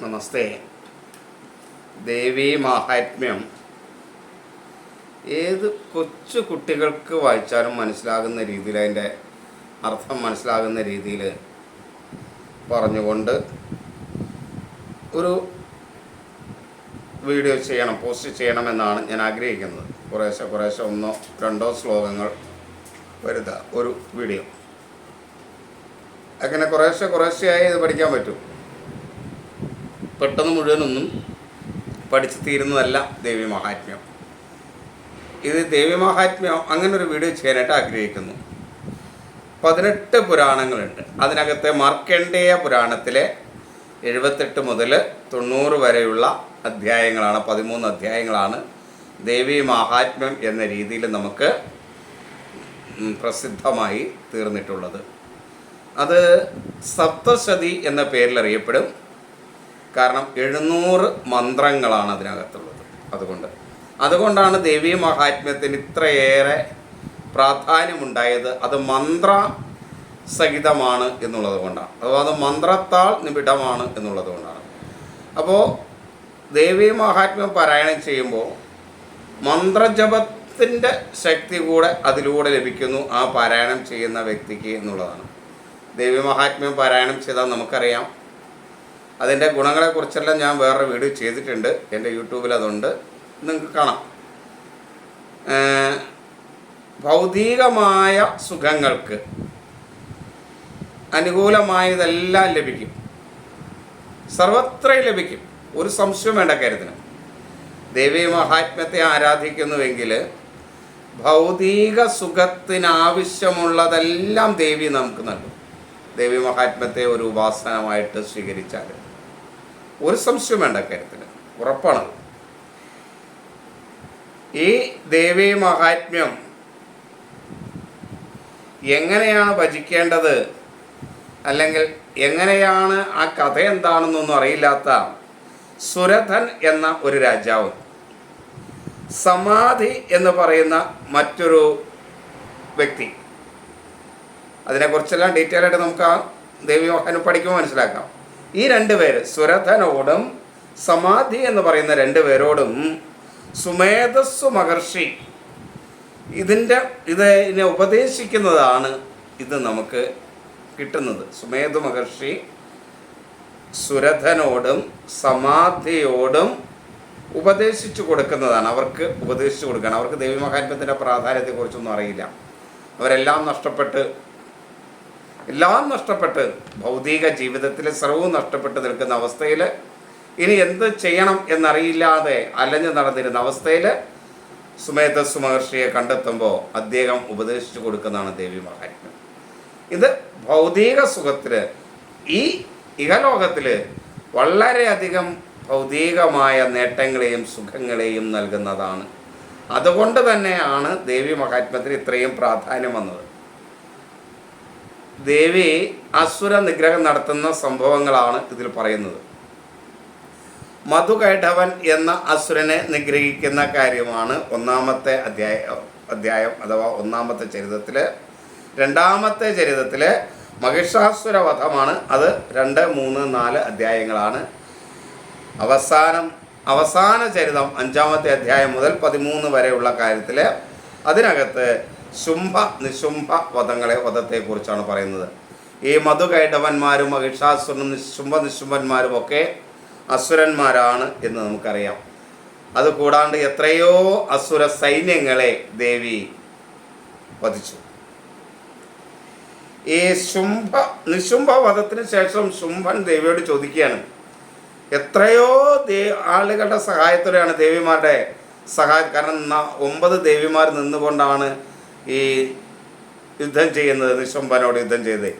നമസ്തേ. ദേവീ മാഹാത്മ്യം. ഏത് കൊച്ചു കുട്ടികൾക്ക് വായിച്ചാലും മനസ്സിലാകുന്ന രീതിയിൽ അതിന്റെ അർത്ഥം മനസ്സിലാകുന്ന രീതിയിൽ പറഞ്ഞുകൊണ്ട് ഒരു വീഡിയോ ചെയ്യണം പോസ്റ്റ് ചെയ്യണമെന്നാണ് ഞാൻ ആഗ്രഹിക്കുന്നത്. കുറേശ്ശെ കുറേശ്ശെ ഒന്നോ രണ്ടോ ശ്ലോകങ്ങൾ വരുത ഒരു വീഡിയോ. അങ്ങനെ കുറേശ്ശെ കുറേശ്ശെയായി ഇത് പഠിക്കാൻ പറ്റും. പെട്ടെന്ന് മുഴുവനൊന്നും പഠിച്ചു തീരുന്നതല്ല ദേവി മഹാത്മ്യം. ഇത് ദേവി മഹാത്മ്യം അങ്ങനെ ഒരു വീഡിയോ ചെയ്യാനായിട്ട് ആഗ്രഹിക്കുന്നു. പതിനെട്ട് പുരാണങ്ങളുണ്ട്. അതിനകത്തെ മാർക്കണ്ഡേയ പുരാണത്തിലെ എഴുപത്തെട്ട് മുതൽ തൊണ്ണൂറ് വരെയുള്ള അധ്യായങ്ങളാണ് പതിമൂന്ന് അധ്യായങ്ങളാണ് ദേവി മഹാത്മ്യം എന്ന രീതിയിൽ നമുക്ക് പ്രസിദ്ധമായി തീർന്നിട്ടുള്ളത്. അത് സപ്തശതി എന്ന പേരിൽ അറിയപ്പെടും കാരണം എഴുന്നൂറ് മന്ത്രങ്ങളാണ് അതിനകത്തുള്ളത്. അതുകൊണ്ട്. അതുകൊണ്ടാണ് ദേവീ മഹാത്മ്യത്തിന് ഇത്രയേറെ പ്രാധാന്യമുണ്ടായത്. അത് മന്ത്ര സഹിതമാണ് എന്നുള്ളത് കൊണ്ടാണ്. അഥവാ അത് മന്ത്രത്താൽ നിബിഡമാണ് എന്നുള്ളത് കൊണ്ടാണ്. അപ്പോൾ ദേവീ മഹാത്മ്യം പാരായണം ചെയ്യുമ്പോൾ മന്ത്രജപത്തിന്റെ ശക്തി കൂടെ അതിലൂടെ ലഭിക്കുന്നു ആ പാരായണം ചെയ്യുന്ന വ്യക്തിക്ക് എന്നുള്ളതാണ്. ദേവീ മഹാത്മ്യം പാരായണം ചെയ്താൽ നമുക്കറിയാം അതിന്റെ ഗുണങ്ങളെക്കുറിച്ചെല്ലാം ഞാൻ വേറൊരു വീഡിയോ ചെയ്തിട്ടുണ്ട്. എന്റെ യൂട്യൂബിൽ അതുണ്ട്. നിങ്ങൾക്ക് കാണാം. ഭൗതികമായ സുഖങ്ങൾക്ക് അനുകൂലമായതെല്ലാം ലഭിക്കും. സർവത്രയും ലഭിക്കും. ഒരു സംശയം വേണ്ട കാര്യത്തിന്. ദേവി മഹാത്മ്യത്തെ ആരാധിക്കുന്നുവെങ്കിൽ ഭൗതിക സുഖത്തിനാവശ്യമുള്ളതെല്ലാം ദേവി നമുക്ക് നൽകും. ദേവി മഹാത്മ്യത്തെ ഒരു ഉപാസനമായിട്ട് സ്വീകരിച്ചാൽ ഒരു സംശയം വേണ്ട കാര്യത്തിന് ഉറപ്പാണ്. ഈ ദേവീ മഹാത്മ്യം എങ്ങനെയാണ് ഭജിക്കേണ്ടത്? അല്ലെങ്കിൽ എങ്ങനെയാണ് ആ കഥ എന്താണെന്നൊന്നും അറിയില്ലാത്ത സുരഥൻ എന്ന ഒരു രാജാവ്. സമാധി എന്ന് പറയുന്ന മറ്റൊരു വ്യക്തി. അതിനെക്കുറിച്ചെല്ലാം ഡീറ്റെയിൽ ആയിട്ട് നമുക്ക് ആ ദേവി മഹാനും പഠിക്കുമ്പോൾ മനസ്സിലാക്കാം. ഈ രണ്ട് പേര് സുരഥനോടും സമാധി എന്ന് പറയുന്ന രണ്ട് പേരോടും സുമേധസ്സു മഹർഷി ഇതിന്റെ ഇത് ഇതിനെ ഉപദേശിക്കുന്നതാണ് ഇത് നമുക്ക് കിട്ടുന്നത്. സുമേധു മഹർഷി സുരഥനോടും സമാധിയോടും ഉപദേശിച്ചു കൊടുക്കുന്നതാണ്. അവർക്ക് ഉപദേശിച്ചു കൊടുക്കണം അവർക്ക് ദേവി മഹാത്മ്യത്തിന്റെ പ്രാധാന്യത്തെക്കുറിച്ചൊന്നും അറിയില്ല. അവരെല്ലാം നഷ്ടപ്പെട്ട് എല്ലാം നഷ്ടപ്പെട്ട് ഭൗതിക ജീവിതത്തിൽ സർവവും നഷ്ടപ്പെട്ട് നിൽക്കുന്ന അവസ്ഥയിൽ ഇനി എന്ത് ചെയ്യണം എന്നറിയില്ലാതെ അലഞ്ഞു നടന്നിരുന്ന അവസ്ഥയിൽ സുമേധസ് മഹർഷിയെ കണ്ടെത്തുമ്പോൾ അദ്ദേഹം ഉപദേശിച്ചു കൊടുക്കുന്നതാണ് ദേവി മഹാത്മ്യം. ഇത് ഭൗതിക സുഖത്തിൽ ഈ ഇഹലോകത്തിൽ വളരെയധികം ഭൗതികമായ നേട്ടങ്ങളെയും സുഖങ്ങളെയും നൽകുന്നതാണ്. അതുകൊണ്ട് തന്നെയാണ് ദേവി മഹാത്മ്യത്തിന് ഇത്രയും പ്രാധാന്യം വന്നത്. ദേവി അസുര നിഗ്രഹം നടത്തുന്ന സംഭവങ്ങളാണ് ഇതിൽ പറയുന്നത്. മധുകൈഠവൻ എന്ന അസുരനെ നിഗ്രഹിക്കുന്ന കാര്യമാണ് ഒന്നാമത്തെ അധ്യായ അധ്യായം അഥവാ ഒന്നാമത്തെ ചരിതത്തിൽ രണ്ടാമത്തെ ചരിതത്തിൽ മഹിഷാസുര വധമാണ് അത് രണ്ട് മൂന്ന് നാല് അധ്യായങ്ങളാണ്. അവസാനം അവസാന ചരിതം അഞ്ചാമത്തെ അധ്യായം മുതൽ പതിമൂന്ന് വരെയുള്ള കാര്യത്തിൽ അതിനകത്ത് ശുംഭ നിശുംഭ വധങ്ങളെ വധത്തെക്കുറിച്ചാണ് പറയുന്നത്. ഈ മധുകൈടവന്മാരും മഹിഷാസുരനും ശുംഭ നിശുംഭന്മാരും ഒക്കെ അസുരന്മാരാണ് എന്ന് നമുക്കറിയാം. അതുകൂടാണ്ട് എത്രയോ അസുര സൈന്യങ്ങളെ ദേവി വധിച്ചു. ഈ ശുംഭ നിശുംഭ വധത്തിന് ശേഷം ശുംഭൻ ദേവിയോട് ചോദിക്കുകയാണ്. എത്രയോ ദേ ആളുകളുടെ സഹായത്തോടെയാണ് ദേവിമാരുടെ സഹായം. കാരണം ഒമ്പത് ദേവിമാർ നിന്നുകൊണ്ടാണ് ഈ യുദ്ധം ചെയ്യുന്നത് നിശുംഭനോട് യുദ്ധം ചെയ്ത്.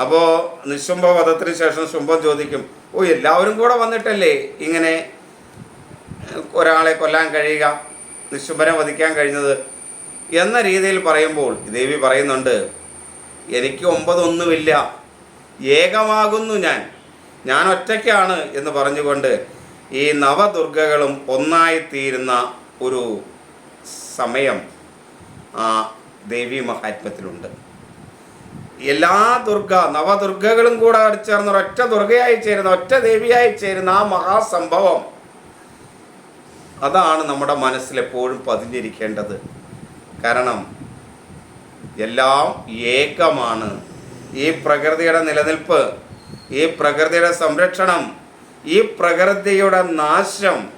അപ്പോൾ നിശുംഭ വധത്തിന് ശേഷം ശുംഭം ചോദിക്കും ഓ എല്ലാവരും കൂടെ വന്നിട്ടല്ലേ ഇങ്ങനെ ഒരാളെ കൊല്ലാൻ കഴിയുക? നിശുംഭനെ വധിക്കാൻ കഴിഞ്ഞത്? എന്ന രീതിയിൽ പറയുമ്പോൾ ദേവി പറയുന്നുണ്ട് എനിക്ക് ഒമ്പതൊന്നുമില്ല. ഏകമാകുന്നു ഞാൻ. ഞാൻ ഒറ്റയ്ക്കാണ് എന്ന് പറഞ്ഞുകൊണ്ട് ഈ നവദുർഗകളും ഒന്നായിത്തീരുന്ന ഒരു സമയം ദേവി മഹാത്മ്യത്തിലുണ്ട്. എല്ലാ ദുർഗ നവദുർഗകളും കൂടെ അടിച്ചേർന്ന ഒറ്റ ദുർഗയായി ചേരുന്ന ഒറ്റ ദേവിയായി ചേരുന്ന ആ മഹാസംഭവം. അതാണ് നമ്മുടെ മനസ്സിലെപ്പോഴും പതിഞ്ഞിരിക്കേണ്ടത്. കാരണം എല്ലാം ഏകമാണ്. ഈ പ്രകൃതിയുടെ നിലനിൽപ്പ് ഈ പ്രകൃതിയുടെ സംരക്ഷണം ഈ പ്രകൃതിയുടെ നാശം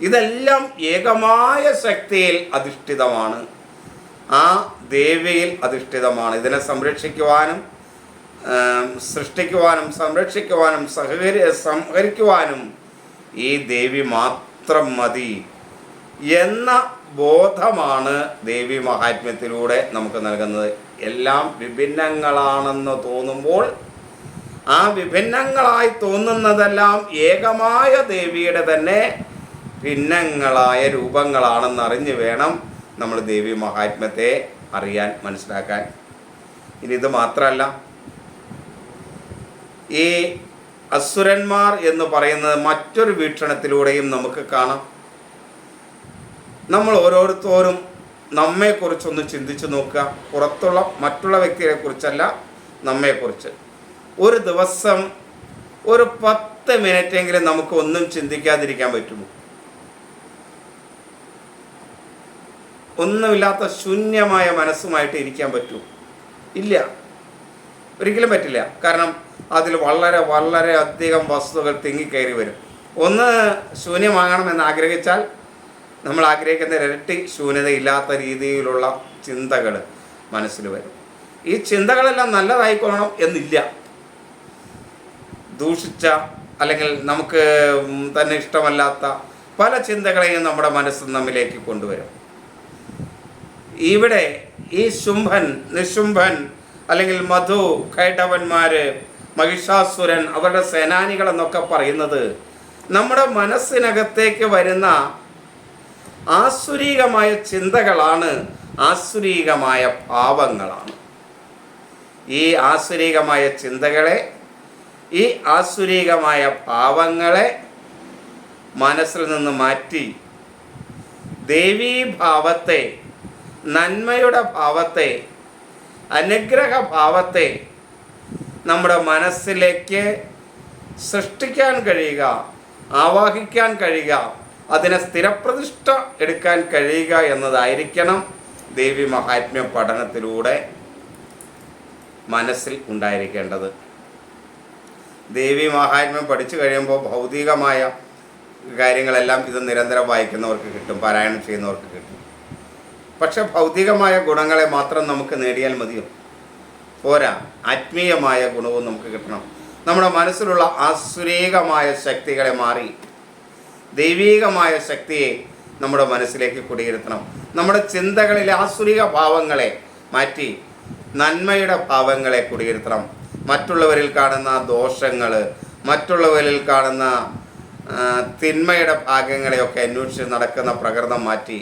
ഇതെല്ലാം ഏകമായ ശക്തിയിൽ അധിഷ്ഠിതമാണ്. ആ ദേവിയിൽ അധിഷ്ഠിതമാണ്. ഇതിനെ സംരക്ഷിക്കുവാനും സൃഷ്ടിക്കുവാനും സംരക്ഷിക്കുവാനും സഹകരി സംഹരിക്കുവാനും ഈ ദേവി മാത്രം മതി എന്ന ബോധമാണ് ദേവി മഹാത്മ്യത്തിലൂടെ നമുക്ക് നൽകുന്നത്. എല്ലാം വിഭിന്നങ്ങളാണെന്ന് തോന്നുമ്പോൾ ആ വിഭിന്നങ്ങളായി തോന്നുന്നതെല്ലാം ഏകമായ ദേവിയുടെ തന്നെ ഭിന്നങ്ങളായ രൂപങ്ങളാണെന്ന് അറിഞ്ഞു വേണം നമ്മൾ ദേവി മഹാത്മ്യത്തെ അറിയാൻ മനസ്സിലാക്കാൻ. ഇനി ഇത് മാത്രമല്ല ഈ അസുരന്മാർ എന്ന് പറയുന്നത് മറ്റൊരു വീക്ഷണത്തിലൂടെയും നമുക്ക് കാണാം. നമ്മൾ ഓരോരുത്തരും നമ്മെക്കുറിച്ചൊന്ന് ചിന്തിച്ചു നോക്കുക. പുറത്തുള്ള മറ്റുള്ള വ്യക്തികളെ കുറിച്ചല്ല നമ്മെക്കുറിച്ച്. ഒരു ദിവസം ഒരു പത്ത് മിനിറ്റെങ്കിലും നമുക്ക് ഒന്നും ചിന്തിക്കാതിരിക്കാൻ പറ്റുമോ? ഒന്നുമില്ലാത്ത ശൂന്യമായ മനസ്സുമായിട്ട് ഇരിക്കാൻ പറ്റൂ. ഇല്ല. ഒരിക്കലും പറ്റില്ല. കാരണം അതിൽ വളരെ വളരെ അധികം വസ്തുക്കൾ തിങ്ങിക്കയറി വരും. ഒന്ന് ശൂന്യമാകണമെന്ന് ആഗ്രഹിച്ചാൽ നമ്മൾ ആഗ്രഹിക്കുന്ന ഇരട്ടി ശൂന്യതയില്ലാത്ത രീതിയിലുള്ള ചിന്തകൾ മനസ്സിൽ വരും. ഈ ചിന്തകളെല്ലാം നല്ലതായിക്കോണം എന്നില്ല. ദൂഷിച്ച അല്ലെങ്കിൽ നമുക്ക് തന്നെ ഇഷ്ടമല്ലാത്ത പല ചിന്തകളെയും നമ്മുടെ മനസ്സ് നമ്മിലേക്ക് കൊണ്ടുവരും. ഇവിടെ ഈ ശുംഭൻ നിശുംഭൻ അല്ലെങ്കിൽ മധു കൈടവന്മാര് മഹിഷാസുരൻ അവരുടെ സേനാനികൾ എന്നൊക്കെ പറയുന്നത് നമ്മുടെ മനസ്സിനകത്തേക്ക് വരുന്ന ആസുരീകമായ ചിന്തകളാണ് ആസുരീകമായ ഭാവങ്ങളാണ് ഈ ആസുരീകമായ ചിന്തകളെ ഈ ആസുരീകമായ ഭാവങ്ങളെ മനസ്സിൽ നിന്ന് മാറ്റി ദേവീഭാവത്തെ നന്മയുടെ ഭാവത്തെ അനുഗ്രഹ ഭാവത്തെ നമ്മുടെ മനസ്സിലേക്ക് സൃഷ്ടിക്കാൻ കഴിയുക ആവാഹിക്കാൻ കഴിയുക അതിനെ സ്ഥിരപ്രതിഷ്ഠ എടുക്കാൻ കഴിയുക എന്നതായിരിക്കണം ദേവി മഹാത്മ്യ പഠനത്തിലൂടെ മനസ്സിൽ ഉണ്ടായിരിക്കേണ്ടത്. ദേവി മഹാത്മ്യം പഠിച്ചു കഴിയുമ്പോൾ ഭൗതികമായ കാര്യങ്ങളെല്ലാം ഇത് നിരന്തരം വായിക്കുന്നവർക്ക് കിട്ടും പാരായണം ചെയ്യുന്നവർക്ക് കിട്ടും. പക്ഷെ ഭൗതികമായ ഗുണങ്ങളെ മാത്രം നമുക്ക് നേടിയാൽ മതിയോ? പോരാ. ആത്മീയമായ ഗുണവും നമുക്ക് കിട്ടണം. നമ്മുടെ മനസ്സിലുള്ള ആസുരീകമായ ശക്തികളെ മാറി ദൈവീകമായ ശക്തിയെ നമ്മുടെ മനസ്സിലേക്ക് കുടിയിരുത്തണം. നമ്മുടെ ചിന്തകളിലെ ആസുരിക ഭാവങ്ങളെ മാറ്റി നന്മയുടെ ഭാവങ്ങളെ കുടിയിരുത്തണം. മറ്റുള്ളവരിൽ കാണുന്ന ദോഷങ്ങൾ മറ്റുള്ളവരിൽ കാണുന്ന തിന്മയുടെ ഭാഗങ്ങളെയൊക്കെ അന്വേഷിച്ച് നടക്കുന്ന പ്രകൃതം മാറ്റി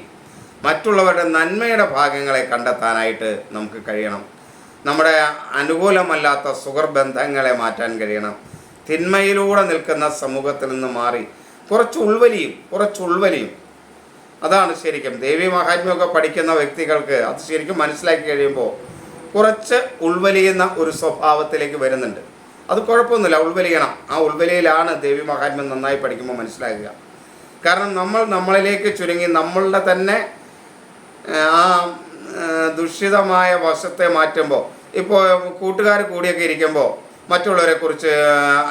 മറ്റുള്ളവരുടെ നന്മയുടെ ഭാഗങ്ങളെ കണ്ടെത്താനായിട്ട് നമുക്ക് കഴിയണം. നമ്മുടെ അനുകൂലമല്ലാത്ത സുഹൃബന്ധങ്ങളെ മാറ്റാൻ കഴിയണം. തിന്മയിലൂടെ നിൽക്കുന്ന സമൂഹത്തിൽ നിന്ന് മാറി കുറച്ച് ഉൾവലിയും കുറച്ച് ഉൾവലിയും. അതാണ് ശരിക്കും. ദേവി മഹാത്മ്യമൊക്കെ പഠിക്കുന്ന വ്യക്തികൾക്ക് അത് ശരിക്കും മനസ്സിലാക്കി കഴിയുമ്പോൾ കുറച്ച് ഉൾവലിയുന്ന ഒരു സ്വഭാവത്തിലേക്ക് വരുന്നുണ്ട്. അത് കുഴപ്പമൊന്നുമില്ല. ഉൾവലിയണം. ആ ഉൾവലിയിലാണ് ദേവി മഹാത്മ്യം നന്നായി പഠിക്കുമ്പോൾ മനസ്സിലാക്കുക കാരണം നമ്മൾ നമ്മളിലേക്ക് ചുരുങ്ങി നമ്മളുടെ തന്നെ ആ, ദുഷിതമായ വശത്തെ മാറ്റുമ്പോൾ ഇപ്പോൾ കൂട്ടുകാർ കൂടിയൊക്കെ ഇരിക്കുമ്പോൾ മറ്റുള്ളവരെ കുറിച്ച്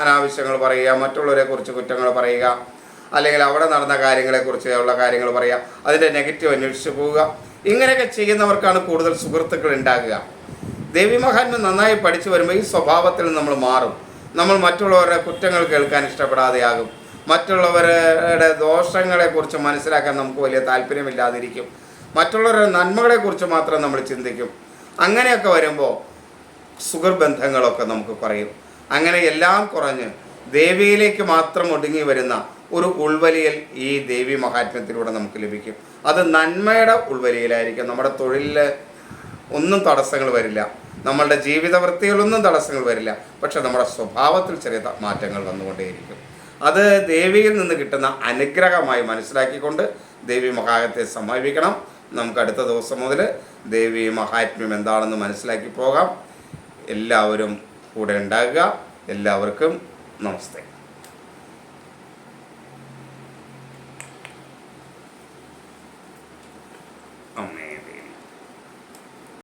അനാവശ്യങ്ങൾ പറയുക മറ്റുള്ളവരെ കുറിച്ച് കുറ്റങ്ങൾ പറയുക അല്ലെങ്കിൽ അവിടെ നടന്ന കാര്യങ്ങളെക്കുറിച്ച് ഉള്ള കാര്യങ്ങൾ പറയുക അതിന്റെ നെഗറ്റീവ് അന്വേഷിച്ച് പോവുക. ഇങ്ങനെയൊക്കെ ചെയ്യുന്നവർക്കാണ് കൂടുതൽ സുഹൃത്തുക്കൾ ഉണ്ടാകുക. ദേവി മഹാത്മ്യം നന്നായി പഠിച്ചു വരുമ്പോൾ ഈ സ്വഭാവത്തിൽ നമ്മൾ മാറും. നമ്മൾ മറ്റുള്ളവരുടെ കുറ്റങ്ങൾ കേൾക്കാൻ ഇഷ്ടപ്പെടാതെയാകും. മറ്റുള്ളവരുടെ ദോഷങ്ങളെക്കുറിച്ച് മനസ്സിലാക്കാൻ നമുക്ക് വലിയ താല്പര്യമില്ലാതിരിക്കും. മറ്റുള്ളവരുടെ നന്മകളെക്കുറിച്ച് മാത്രം നമ്മൾ ചിന്തിക്കും. അങ്ങനെയൊക്കെ വരുമ്പോൾ സുഹൃബന്ധങ്ങളൊക്കെ നമുക്ക് പറയും അങ്ങനെ എല്ലാം കുറഞ്ഞ് ദേവിയിലേക്ക് മാത്രം ഒടുങ്ങി വരുന്ന ഒരു ഉൾവലിയൽ ഈ ദേവി മഹാത്മ്യത്തിലൂടെ നമുക്ക് ലഭിക്കും. അത് നന്മയുടെ ഉൾവലിയിലായിരിക്കും. നമ്മുടെ തൊഴിലിൽ ഒന്നും തടസ്സങ്ങൾ വരില്ല. നമ്മളുടെ ജീവിത വൃത്തികളൊന്നും തടസ്സങ്ങൾ വരില്ല. പക്ഷെ നമ്മുടെ സ്വഭാവത്തിൽ ചെറിയ മാറ്റങ്ങൾ വന്നുകൊണ്ടേയിരിക്കും. അത് ദേവിയിൽ നിന്ന് കിട്ടുന്ന അനുഗ്രഹമായി മനസ്സിലാക്കിക്കൊണ്ട് ദേവി മഹാത്മ്യത്തെ സമീപിക്കണം. നമുക്ക് അടുത്ത ദിവസം മുതൽ ദേവി മഹാത്മ്യം എന്താണെന്ന് മനസ്സിലാക്കി പോകാം. എല്ലാവരും കൂടെ ഉണ്ടാകുക. എല്ലാവർക്കും നമസ്തേ.